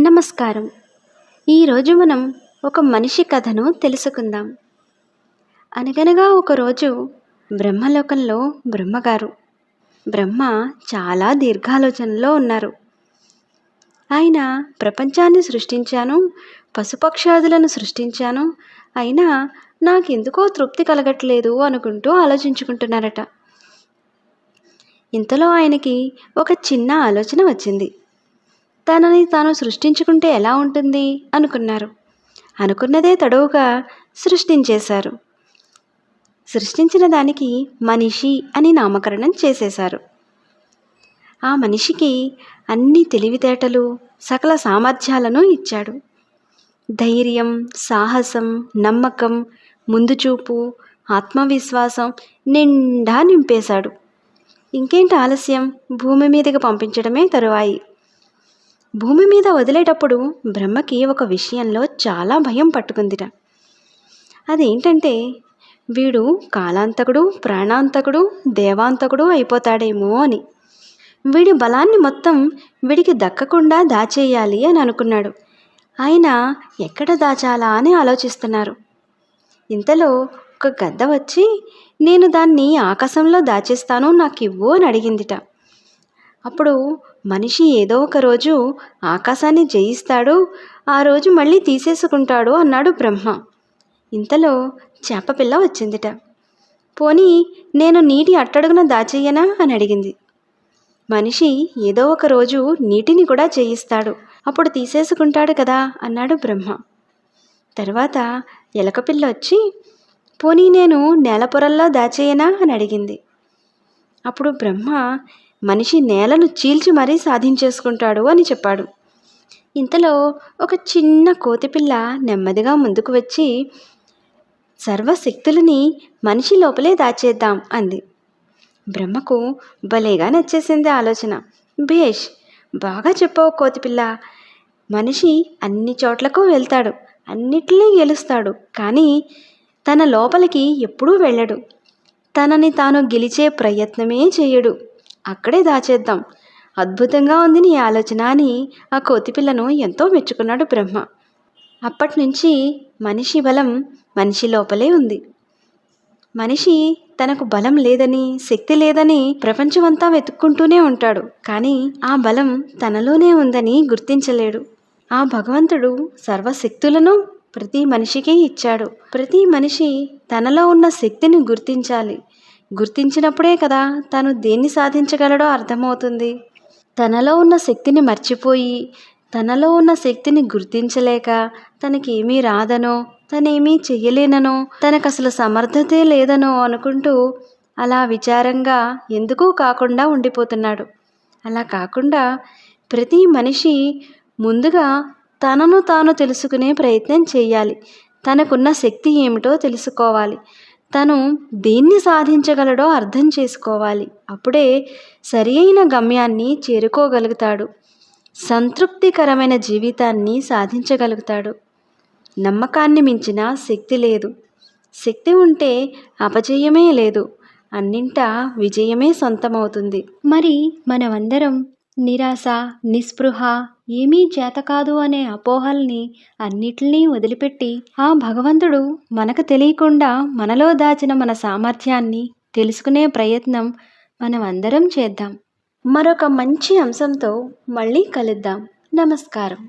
నమస్కారం. ఈరోజు మనం ఒక మనిషి కథను తెలుసుకుందాం. అనగనగా ఒకరోజు బ్రహ్మలోకంలో బ్రహ్మగారు బ్రహ్మ చాలా దీర్ఘాలోచనలో ఉన్నారు. ఆయన ప్రపంచాన్ని సృష్టించాను పశుపక్షాదులను సృష్టించాను అయినా నాకెందుకో తృప్తి కలగట్లేదు అనుకుంటూ ఆలోచించుకుంటున్నారట. ఇంతలో ఆయనకి ఒక చిన్న ఆలోచన వచ్చింది. తనని తాను సృష్టించుకుంటే ఎలా ఉంటుంది? అనుకున్నారు. అనుకున్నదే తడవుగా సృష్టించేశారు. సృష్టించిన దానికి మనిషి అని నామకరణం చేసేశారు. ఆ మనిషికి అన్ని తెలివితేటలు సకల సామర్థ్యాలను ఇచ్చాడు. ధైర్యం సాహసం నమ్మకం ముందుచూపు ఆత్మవిశ్వాసం నిండా నింపేశాడు. ఇంకేంటి ఆలస్యం? భూమి మీదకి పంపించడమే తరువాయి. భూమి మీద వదిలేటప్పుడు బ్రహ్మకి ఒక విషయంలో చాలా భయం పట్టుకుందిట. అదేంటంటే వీడు కాలాంతకుడు ప్రాణాంతకుడు దేవాంతకుడు అయిపోతాడేమో అని. వీడి బలాన్ని మొత్తం వీడికి దక్కకుండా దాచేయాలి అని అనుకున్నాడు. ఆయన ఎక్కడ దాచాలా అని ఆలోచిస్తున్నారు. ఇంతలో ఒక గద్ద వచ్చి నేను దాన్ని ఆకాశంలో దాచేస్తాను నాకు ఇవ్వు అని అడిగిందిట. అప్పుడు మనిషి ఏదో ఒక రోజు ఆకాశాన్ని జయిస్తాడు ఆ రోజు మళ్ళీ తీసేసుకుంటాడు అన్నాడు బ్రహ్మ. ఇంతలో చేపపిల్ల వచ్చిందిట. పోనీ నేను నీటి అట్టడుగున దాచేయనా అని అడిగింది. మనిషి ఏదో ఒక రోజు నీటిని కూడా చేయిస్తాడు అప్పుడు తీసేసుకుంటాడు కదా అన్నాడు బ్రహ్మ. తర్వాత ఎలకపిల్ల వచ్చి పోనీ నేను నేల పొరల్లో దాచేయనా అని అడిగింది. అప్పుడు బ్రహ్మ మనిషి నేలను చీల్చి మరీ సాధించేసుకుంటాడు అని చెప్పాడు. ఇంతలో ఒక చిన్న కోతిపిల్ల నెమ్మదిగా ముందుకు వచ్చి సర్వశక్తులని మనిషి లోపలే దాచేద్దాం అంది. బ్రహ్మకు భలేగా నచ్చేసింది ఆలోచన. భేష్ బాగా చెప్పావు కోతిపిల్ల. మనిషి అన్ని చోట్లకు వెళ్తాడు అన్నిటినీ గెలుస్తాడు కానీ తన లోపలికి ఎప్పుడూ వెళ్ళడు. తనని తాను గెలిచే ప్రయత్నమే చేయడు. అక్కడే దాచేద్దాం. అద్భుతంగా ఉంది నీ ఆలోచన అని ఆ కోతిపిల్లను ఎంతో మెచ్చుకున్నాడు బ్రహ్మ. అప్పటి నుంచి మనిషి బలం మనిషి లోపలే ఉంది. మనిషి తనకు బలం లేదని శక్తి లేదని ప్రపంచమంతా వెతుక్కుంటూనే ఉంటాడు. కానీ ఆ బలం తనలోనే ఉందని గుర్తించలేడు. ఆ భగవంతుడు సర్వశక్తులను ప్రతి మనిషికి ఇచ్చాడు. ప్రతి మనిషి తనలో ఉన్న శక్తిని గుర్తించాలి. గుర్తించినప్పుడే కదా తను దేన్ని సాధించగలడో అర్థమవుతుంది. తనలో ఉన్న శక్తిని మర్చిపోయి తనలో ఉన్న శక్తిని గుర్తించలేక తనకేమీ రాదనో తనేమీ చెయ్యలేననో తనకు అసలు సమర్థతే లేదనో అనుకుంటూ అలా విచారంగా ఎందుకు కాకుండా ఉండిపోతున్నాడు. అలా కాకుండా ప్రతి మనిషి ముందుగా తనను తాను తెలుసుకునే ప్రయత్నం చేయాలి. తనకున్న శక్తి ఏమిటో తెలుసుకోవాలి. తను దేన్ని సాధించగలడో అర్థం చేసుకోవాలి. అప్పుడే సరి అయిన గమ్యాన్ని చేరుకోగలుగుతాడు. సంతృప్తికరమైన జీవితాన్ని సాధించగలుగుతాడు. నమ్మకాన్ని మించిన శక్తి లేదు. శక్తి ఉంటే అపజయమే లేదు. అన్నింటా విజయమే సొంతమవుతుంది. మరి మనమందరం నిరాశ నిస్పృహ ఏమీ చేతకాదు అనే అపోహల్ని అన్నిటినీ వదిలిపెట్టి ఆ భగవంతుడు మనకు తెలియకుండా మనలో దాచిన మన సామర్థ్యాన్ని తెలుసుకునే ప్రయత్నం మనం అందరం చేద్దాం. మరొక మంచి అంశంతో మళ్ళీ కలుద్దాం. నమస్కారం.